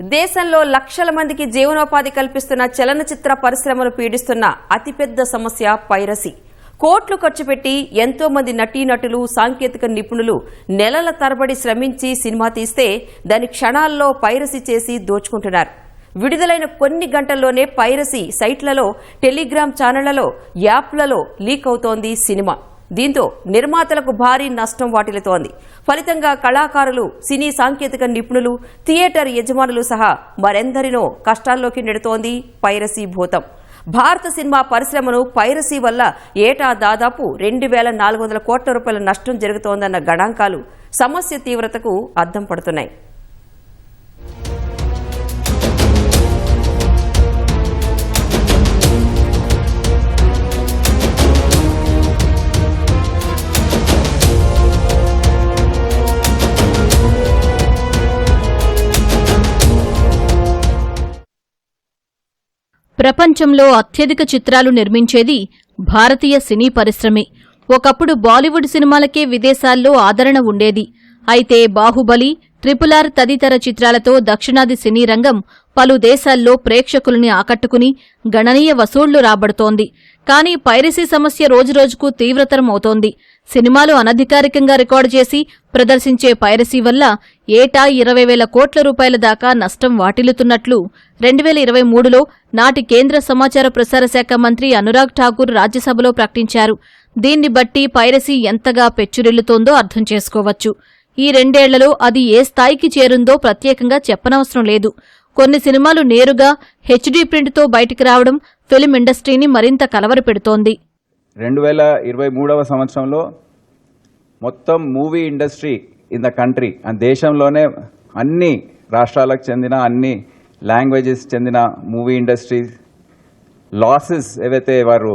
దేశంలో లక్షల మందికి జీవనోపాధి కల్పిస్తున్న చలనచిత్ర పరిశ్రమను పీడిస్తున్న అతిపెద్ద సమస్య పైరసీ. కోట్లు ఖర్చు పెట్టి ఎంతో మంది నటీనటులు సాంకేతిక నిపుణులు నెలల తరబడి శ్రమించి సినిమా తీస్తే దాని క్షణాల్లో పైరసీ చేసి దోచుకుంటున్నారు. విడుదలైన కొన్ని గంటల్లోనే పైరసీ సైట్లలో టెలిగ్రామ్ ఛానళ్ళలో యాప్లలో లీక్ అవుతోంది సినిమా. దీంతో నిర్మాతలకు భారీ నష్టం వాటిల్లుతోంది. ఫలితంగా కళాకారులు సినీ సాంకేతిక నిపుణులు థియేటర్ యజమానులు సహా మరెందరినో కష్టాల్లోకి నెడుతోంది పైరసీ భూతం. భారత సినిమా పరిశ్రమను పైరసీ వల్ల ఏటా దాదాపు రెండు వేల నాలుగు వందల కోట్ల రూపాయల నష్టం జరుగుతోందన్న గణాంకాలు సమస్య తీవ్రతకు అద్దం పడుతున్నాయి. ప్రపంచంలో అత్యధిక చిత్రాలు నిర్మించేది భారతీయ సినీ పరిశ్రమే. ఒకప్పుడు బాలీవుడ్ సినిమాలకే విదేశాల్లో ఆదరణ ఉండేది. అయితే బాహుబలి ట్రిపుల్ ఆర్ తదితర చిత్రాలతో దక్షిణాది సినీ రంగం పలు దేశాల్లో ప్రేక్షకుల్ని ఆకట్టుకుని గణనీయ వసూళ్ళు రాబడుతోంది. కానీ పైరసీ సమస్య రోజురోజుకు తీవ్రతరం అవుతోంది సినిమాలు అనధికారికంగా రికార్డు చేసి ప్రదర్శించే పైరసీ వల్ల ఏటా ఇరవై వేల కోట్ల రూపాయల దాకా నష్టం వాటిల్లుతున్నట్లు రెండు వేల ఇరవై మూడులో నాటి కేంద్ర సమాచార ప్రసార శాఖ మంత్రి అనురాగ్ ఠాకూర్ రాజ్యసభలో ప్రకటించారు. దీన్ని బట్టి పైరసీ ఎంతగా పెచ్చురిల్లుతోందో అర్థం చేసుకోవచ్చు. ఈ రెండేళ్ళలో అది ఏ స్థాయికి చేరుందో ప్రత్యేకంగా చెప్పనవసరం లేదు. కొన్ని సినిమాలు నేరుగా హెచ్డీ ప్రింట్తో బయటికి రావడం ఫిల్మ్ ఇండస్ట్రీని మరింత కలవరపెడుతోంది రెండు వేల ఇరవై మూడవ సంవత్సరంలో మొత్తం movie industry in the country దేశంలోనే అన్ని రాష్ట్రాలకు చెందిన అన్ని లాంగ్వేజెస్ చెందిన మూవీ ఇండస్ట్రీ లాసెస్ ఏవైతే వారు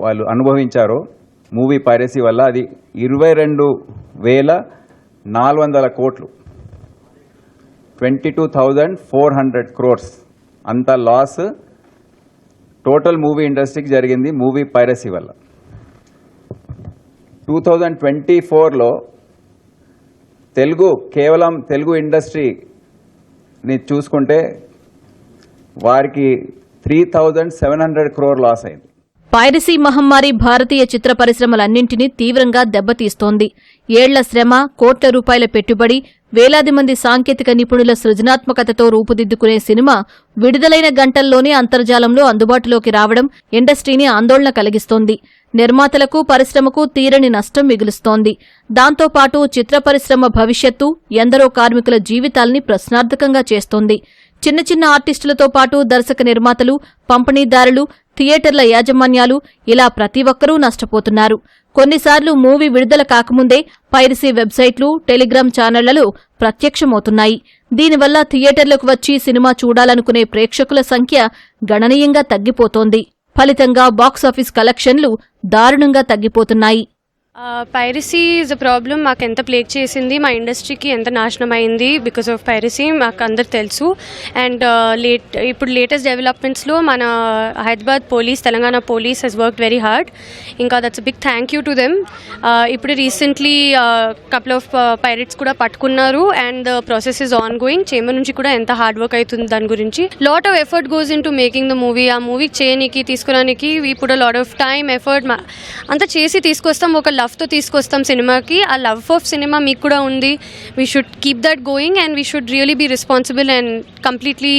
వాళ్ళు అనుభవించారో మూవీ పైరసీ వల్ల అది ఇరవై రెండు వేల నాలుగు వందల కోట్లు. Twenty two thousand four hundred crores. అంత లాస్ టోటల్ మూవీ ఇండస్ట్రీకి జరిగింది మూవీ పైరసీ వల్ల. టూ థౌజండ్ ట్వంటీ ఫోర్లో తెలుగు కేవలం తెలుగు ఇండస్ట్రీని చూసుకుంటే వారికి three thousand seven hundred crore loss అయింది. పైరసీ మహమ్మారి భారతీయ చిత్ర పరిశ్రమలన్నింటినీ తీవ్రంగా దెబ్బతీస్తోంది. ఏళ్ళ శ్రమ కోట్ల రూపాయల పెట్టుబడి వేలాది మంది సాంకేతిక నిపుణుల సృజనాత్మకతతో రూపుదిద్దుకునే సినిమా విడుదలైన గంటల్లోనే అంతర్జాలంలో అందుబాటులోకి రావడం ఇండస్ట్రీని ఆందోళన కలిగిస్తోంది. నిర్మాతలకు పరిశ్రమకు తీరని నష్టం మిగులుస్తోంది. దాంతోపాటు చిత్ర పరిశ్రమ భవిష్యత్తు ఎందరో కార్మికుల జీవితాల్ని ప్రశ్నార్థకంగా చేస్తోంది. చిన్న చిన్న ఆర్టిస్టులతో పాటు దర్శక నిర్మాతలు పంపిణీదారులు థియేటర్ల యాజమాన్యాలు ఇలా ప్రతి ఒక్కరూ నష్టపోతున్నారు. కొన్నిసార్లు మూవీ విడుదల కాకముందే పైరసీ వెబ్సైట్లు టెలిగ్రామ్ ఛానళ్ళలో ప్రత్యక్షమవుతున్నాయి. దీనివల్ల థియేటర్లకు వచ్చి సినిమా చూడాలనుకునే ప్రేక్షకుల సంఖ్య గణనీయంగా తగ్గిపోతోంది. ఫలితంగా బాక్సాఫీస్ కలెక్షన్లు దారుణంగా తగ్గిపోతున్నాయి. పైరసీ ఇస్ అ ప్రాబ్లం మాకు ఎంత ప్లేక్ చేసింది మా ఇండస్ట్రీకి ఎంత నాశనం అయింది బికాస్ ఆఫ్ పైరసీ మాకు అందరు తెలుసు. అండ్ లేట్ uh, ఇప్పుడు లేటెస్ట్ డెవలప్మెంట్స్లో మన Hyderabad police Telangana police has work very hard ఇంకా that's big thank you to them ఇప్పుడు రీసెంట్లీ కపుల్ ఆఫ్ పైరెట్స్ కూడా పట్టుకున్నారు and the process is on going chamber నుంచి కూడా ఎంత హార్డ్ వర్క్ అవుతుంది దాని గురించి. Lot of effort goes in to making the movie ఆ మూవీ చేయనికి తీసుకురానికి ఇప్పుడు లాట్ ఆఫ్ టైం ఎఫర్ట్ అంతా చేసి తీసుకొస్తాం. ఒక లవ్ లవ్తో తీసుకొస్తాం సినిమాకి. ఆ లవ్ ఆఫ్ సినిమా మీకు కూడా ఉంది. We should keep that going and we should really be responsible and completely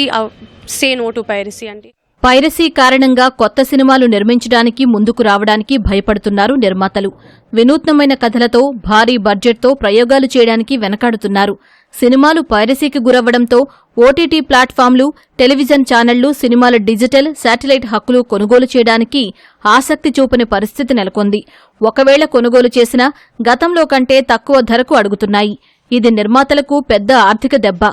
say no to piracy అండి పైరసీ కారణంగా కొత్త సినిమాలు నిర్మించడానికి ముందుకు రావడానికి భయపడుతున్నారు నిర్మాతలు. వినూత్నమైన కథలతో భారీ బడ్జెట్తో ప్రయోగాలు చేయడానికి వెనకాడుతున్నారు. సినిమాలు పైరసీకి గురవ్వడంతో ఓటీటీ ప్లాట్ఫామ్లు టెలివిజన్ ఛానళ్ళు సినిమాల డిజిటల్ శాటిలైట్ హక్కులు కొనుగోలు చేయడానికి ఆసక్తి చూపని పరిస్థితి నెలకొంది. ఒకవేళ కొనుగోలు చేసినా గతంలో కంటే తక్కువ ధరకు అడుగుతున్నాయి. ఇది నిర్మాతలకు పెద్ద ఆర్థిక దెబ్బ.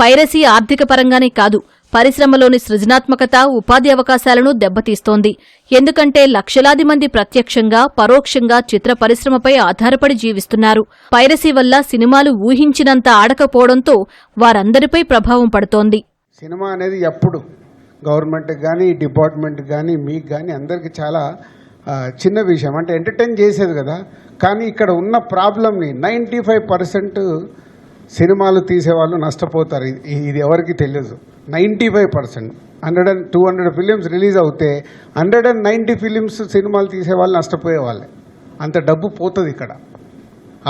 పైరసీ ఆర్థిక పరంగానే కాదు. పరిశ్రమలోని సృజనాత్మకత ఉపాధి అవకాశాలను దెబ్బతీస్తోంది. ఎందుకంటే లక్షలాది మంది ప్రత్యక్షంగా పరోక్షంగా చిత్ర పరిశ్రమపై ఆధారపడి జీవిస్తున్నారు. పైరసీ వల్ల సినిమాలు ఊహించినంత ఆడకపోవడంతో వారందరిపై ప్రభావం పడుతోంది. సినిమా అనేది ఎప్పుడు గవర్నమెంట్ కానీ డిపార్ట్మెంట్ కానీ మీకు కానీ అందరికీ చాలా చిన్న విషయం. అంటే ఎంటర్టైన్ చేసేది కదా. కానీ ఇక్కడ ఉన్న ప్రాబ్లమ్ని నైంటీ ఫైవ్ పర్సెంట్ సినిమాలు తీసేవాళ్ళు నష్టపోతారు. ఇది ఎవరికి తెలియదు ninety five percent. Hundred and two hundred films release అవుతే హండ్రెడ్ అండ్ నైంటీ ఫిలిమ్స్ సినిమాలు తీసేవాళ్ళు నష్టపోయే వాళ్ళే. అంత డబ్బు పోతుంది ఇక్కడ.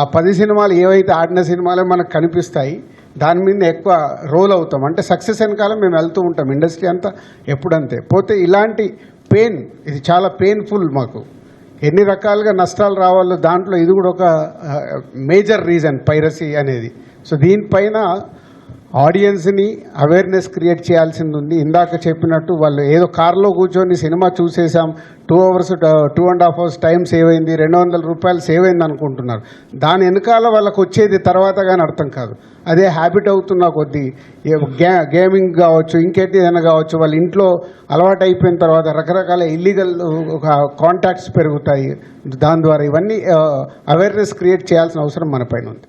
ఆ పది సినిమాలు ఏవైతే ఆడిన సినిమాలే మనకు కనిపిస్తాయి దాని మీద ఎక్కువ రోల్ అవుతాం. అంటే సక్సెస్ వెనకాల మేము వెళ్తూ ఉంటాం ఇండస్ట్రీ అంతా ఎప్పుడంతే. పోతే ఇలాంటి పెయిన్ ఇది చాలా పెయిన్ఫుల్ మాకు. ఎన్ని రకాలుగా నష్టాలు రావాలో దాంట్లో ఇది కూడా ఒక మేజర్ రీజన్ పైరసీ అనేది. సో దీనిపైన ఆడియన్స్ని అవేర్నెస్ క్రియేట్ చేయాల్సింది ఉంది ఇందాక చెప్పినట్టు వాళ్ళు ఏదో కార్లో కూర్చొని సినిమా చూసేసాం two hours two and half hours time save అయింది రెండు వందల రూపాయలు సేవ్ అయింది అనుకుంటున్నారు. దాని వెనకాల వాళ్ళకు వచ్చేది తర్వాత కానీ అర్థం కాదు. అదే హ్యాబిట్ అవుతున్న కొద్దీ గే గేమింగ్ కావచ్చు ఇంకేటి ఏదైనా కావచ్చు వాళ్ళ ఇంట్లో అలవాటు అయిపోయిన తర్వాత రకరకాల ఇల్లీగల్ ఒక కాంటాక్ట్స్ పెరుగుతాయి. దాని ద్వారా ఇవన్నీ అవేర్నెస్ క్రియేట్ చేయాల్సిన అవసరం మన పైన ఉంది.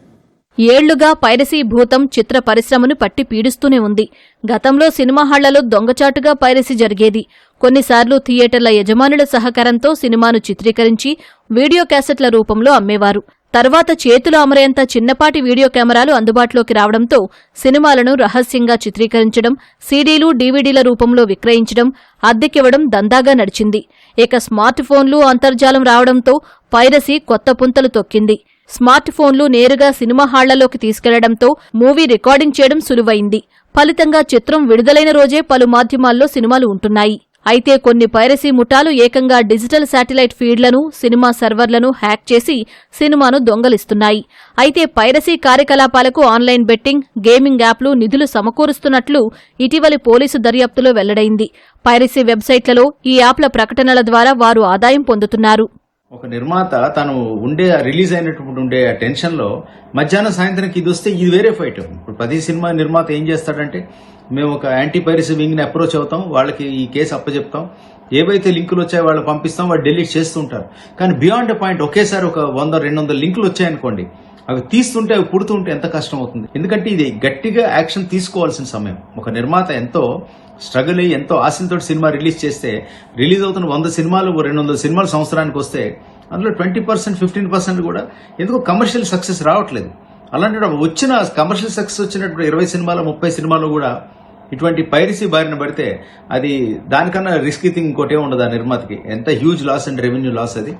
ఏళ్ళుగా పైరసీ భూతం చిత్ర పరిశ్రమను పట్టి పీడిస్తూనే ఉంది. గతంలో సినిమా హాళ్ళలో దొంగచాటుగా పైరసీ జరిగేది. కొన్నిసార్లు థియేటర్ల యజమానుల సహకారంతో సినిమాను చిత్రీకరించి వీడియో క్యాసెట్ల రూపంలో అమ్మేవారు. తర్వాత చేతులు అమరేంత చిన్నపాటి వీడియో కెమెరాలు అందుబాటులోకి రావడంతో సినిమాలను రహస్యంగా చిత్రీకరించడం సీడీలు డీవీడీల రూపంలో విక్రయించడం అద్దెకివ్వడం దందాగా నడిచింది. ఇక స్మార్ట్ ఫోన్లు అంతర్జాలం రావడంతో పైరసీ కొత్త పుంతలు తొక్కింది. స్మార్ట్ ఫోన్లు నేరుగా సినిమా హాళ్ళలోకి తీసుకెళ్ళడంతో మూవీ రికార్డింగ్ చేయడం సులువైంది. ఫలితంగా చిత్రం విడుదలైన రోజే పలు మాధ్యమాల్లో సినిమాలు ఉంటున్నాయి. అయితే కొన్ని పైరసీ ముఠాలు ఏకంగా డిజిటల్ శాటిలైట్ ఫీడ్లను సినిమా సర్వర్లను హ్యాక్ చేసి సినిమాను దొంగలిస్తున్నాయి. అయితే పైరసీ కార్యకలాపాలకు ఆన్లైన్ బెట్టింగ్ గేమింగ్ యాప్లు నిధులు సమకూరుస్తున్నట్లు ఇటీవలి పోలీసు దర్యాప్తులో వెల్లడైంది. పైరసీ వెబ్సైట్లలో ఈ యాప్ల ప్రకటనల ద్వారా వారు ఆదాయం పొందుతున్నారు. ఒక నిర్మాత తను ఉండే రిలీజ్ అయినటువంటి ఉండే ఆ టెన్షన్లో మధ్యాహ్నం సాయంత్రంకి ఇది వస్తే ఇది వేరే ఫైట్. ఇప్పుడు ప్రతి సినిమా నిర్మాత ఏం చేస్తాడంటే మేము ఒక యాంటీ పైరసీ వింగ్ని అప్రోచ్ అవుతాం వాళ్ళకి ఈ కేసు అప్పచెప్తాం ఏవైతే లింకులు వచ్చాయో వాళ్ళు పంపిస్తాం వాళ్ళు డెలీట్ చేస్తుంటారు కానీ బియాండ్ పాయింట్ ఒకేసారి ఒక వంద రెండు వందల లింకులు వచ్చాయనుకోండి అవి తీస్తుంటే అవి పుడుతుంటే ఎంత కష్టం అవుతుంది. ఎందుకంటే ఇది గట్టిగా యాక్షన్ తీసుకోవాల్సిన సమయం. ఒక నిర్మాత ఎంతో స్ట్రగుల్ అయ్యి ఎంతో ఆశలతో సినిమా రిలీజ్ చేస్తే రిలీజ్ అవుతున్న వంద సినిమాలు రెండు వందల సినిమాలు సంవత్సరానికి వస్తే అందులో ట్వంటీ పర్సెంట్ ఫిఫ్టీన్ పర్సెంట్ కూడా ఎందుకో కమర్షియల్ సక్సెస్ రావట్లేదు. అలాంటి వచ్చిన కమర్షియల్ సక్సెస్ వచ్చినప్పుడు ఇరవై సినిమాలు ముప్పై సినిమాలు కూడా ఇటువంటి పైరసీ బారిన పడితే అది దానికన్నా రిస్క్ థింగ్ ఇంకోటే ఉండదు ఆ నిర్మాతకి. ఎంత huge loss and revenue loss అది.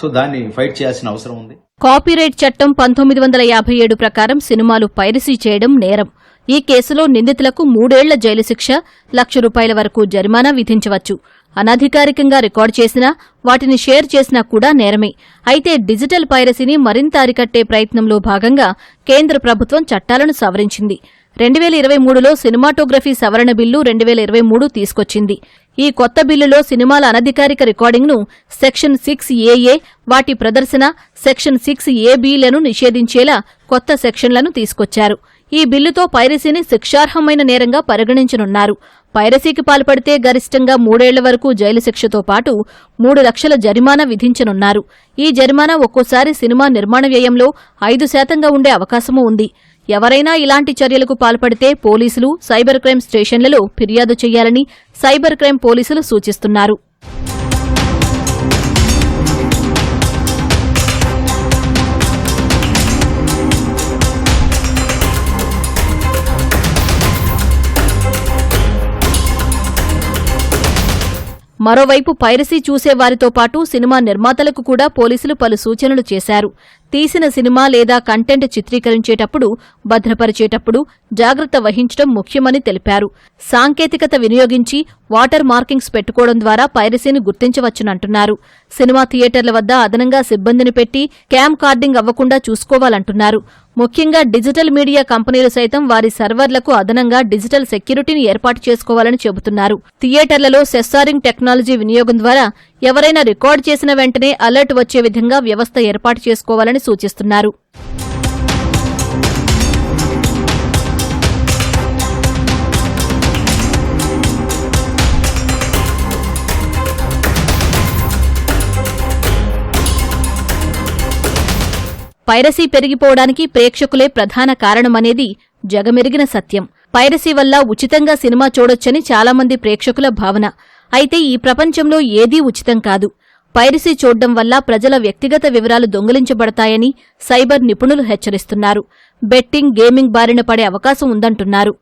సో దాన్ని ఫైట్ చేయాల్సిన అవసరం ఉంది. కాపీరైట్ చట్టం పంతొమ్మిది వందల యాభై ఏడు ప్రకారం సినిమాలు పైరసీ చేయడం నేరం. ఈ కేసులో నిందితులకు మూడేళ్ళ జైలు శిక్ష లక్ష రూపాయల వరకు జరిమానా విధించవచ్చు. అనధికారికంగా రికార్డు చేసినా వాటిని షేర్ చేసినా కూడా నేరమే. అయితే డిజిటల్ పైరసీని మరింత అరికట్టే ప్రయత్నంలో భాగంగా కేంద్ర ప్రభుత్వం చట్టాలను సవరించింది. రెండు వేల ఇరవై మూడులో సినిమాటోగ్రఫీ సవరణ బిల్లు రెండు వేల ఇరవై మూడు తీసుకొచ్చింది. ఈ కొత్త బిల్లులో సినిమాల అనధికారిక రికార్డింగ్ను సెక్షన్ సిక్స్ ఏఏ వాటి ప్రదర్శన సెక్షన్ సిక్స్ ఏబీలను నిషేధించేలా కొత్త సెక్షన్లను తీసుకొచ్చారు. ఈ బిల్లుతో పైరసీని శిక్షార్హమైన నేరంగా పరిగణించనున్నారు. పైరసీకి పాల్పడితే గరిష్టంగా మూడేళ్ళ వరకు జైలు శిక్షతో పాటు మూడు లక్షల జరిమానా విధించనున్నారు. ఈ జరిమానా ఒక్కోసారి సినిమా నిర్మాణ వ్యయంలో ఐదు శాతంగా ఉండే అవకాశమూ ఉంది. ఎవరైనా ఇలాంటి చర్యలకు పాల్పడితే పోలీసులు సైబర్ క్రైమ్ స్టేషన్లలో ఫిర్యాదు చేయాలని సైబర్ క్రైమ్ పోలీసులు సూచిస్తున్నారు. మరోవైపు పైరసీ చూసేవారితో పాటు సినిమా నిర్మాతలకు కూడా పోలీసులు పలు సూచనలు చేశారు. తీసిన సినిమా లేదా కంటెంట్ చిత్రీకరించేటప్పుడు భద్రపరిచేటప్పుడు జాగ్రత్త వహించడం ముఖ్యమని తెలిపారు. సాంకేతికత వినియోగించి వాటర్ మార్కింగ్స్ పెట్టుకోవడం ద్వారా పైరసీని గుర్తించవచ్చునంటున్నారు. సినిమా థియేటర్ల వద్ద అదనంగా సిబ్బందిని పెట్టి క్యామ్ కార్డింగ్ అవ్వకుండా చూసుకోవాలంటున్నారు. ముఖ్యంగా డిజిటల్ మీడియా కంపెనీలు సైతం వారి సర్వర్లకు అదనంగా డిజిటల్ సెక్యూరిటీని ఏర్పాటు చేసుకోవాలని చెబుతున్నారు. థియేటర్లలో సెస్సారింగ్ టెక్నాలజీ వినియోగం ద్వారా ఎవరైనా రికార్డు చేసిన వెంటనే అలర్ట్ వచ్చే విధంగా వ్యవస్థ ఏర్పాటు చేసుకోవాలని సూచిస్తున్నారు. పైరసీ పెరిగిపోవడానికి ప్రేక్షకులే ప్రధాన కారణమనేది జగమెరిగిన సత్యం. పైరసీ వల్ల ఉచితంగా సినిమా చూడొచ్చని చాలామంది ప్రేక్షకుల భావన. అయితే ఈ ప్రపంచంలో ఏదీ ఉచితం కాదు. పైరసీ చూడ్డం వల్ల ప్రజల వ్యక్తిగత వివరాలు దొంగిలించబడతాయని సైబర్ నిపుణులు హెచ్చరిస్తున్నారు. బెట్టింగ్ గేమింగ్ బారిన పడే అవకాశం ఉందంటున్నారు.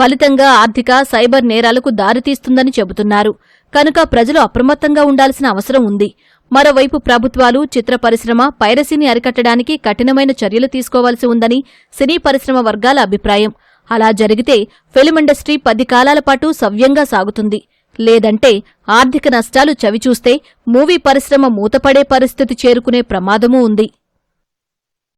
ఫలితంగా ఆర్థిక సైబర్ నేరాలకు దారితీస్తుందని చెబుతున్నారు. కనుక ప్రజలు అప్రమత్తంగా ఉండాల్సిన అవసరం ఉంది. మరోవైపు ప్రభుత్వాలు చిత్ర పరిశ్రమ పైరసీని అరికట్టడానికి కఠినమైన చర్యలు తీసుకోవాల్సి ఉందని సినీ పరిశ్రమ వర్గాల అభిప్రాయం. అలా జరిగితే ఫిల్మ్ ఇండస్ట్రీ పది కాలాల పాటు సవ్యంగా సాగుతుంది. లేదంటే ఆర్థిక నష్టాలు చవిచూస్తే మూవీ పరిశ్రమ మూతపడే పరిస్థితి చేరుకునే ప్రమాదమూ ఉంది.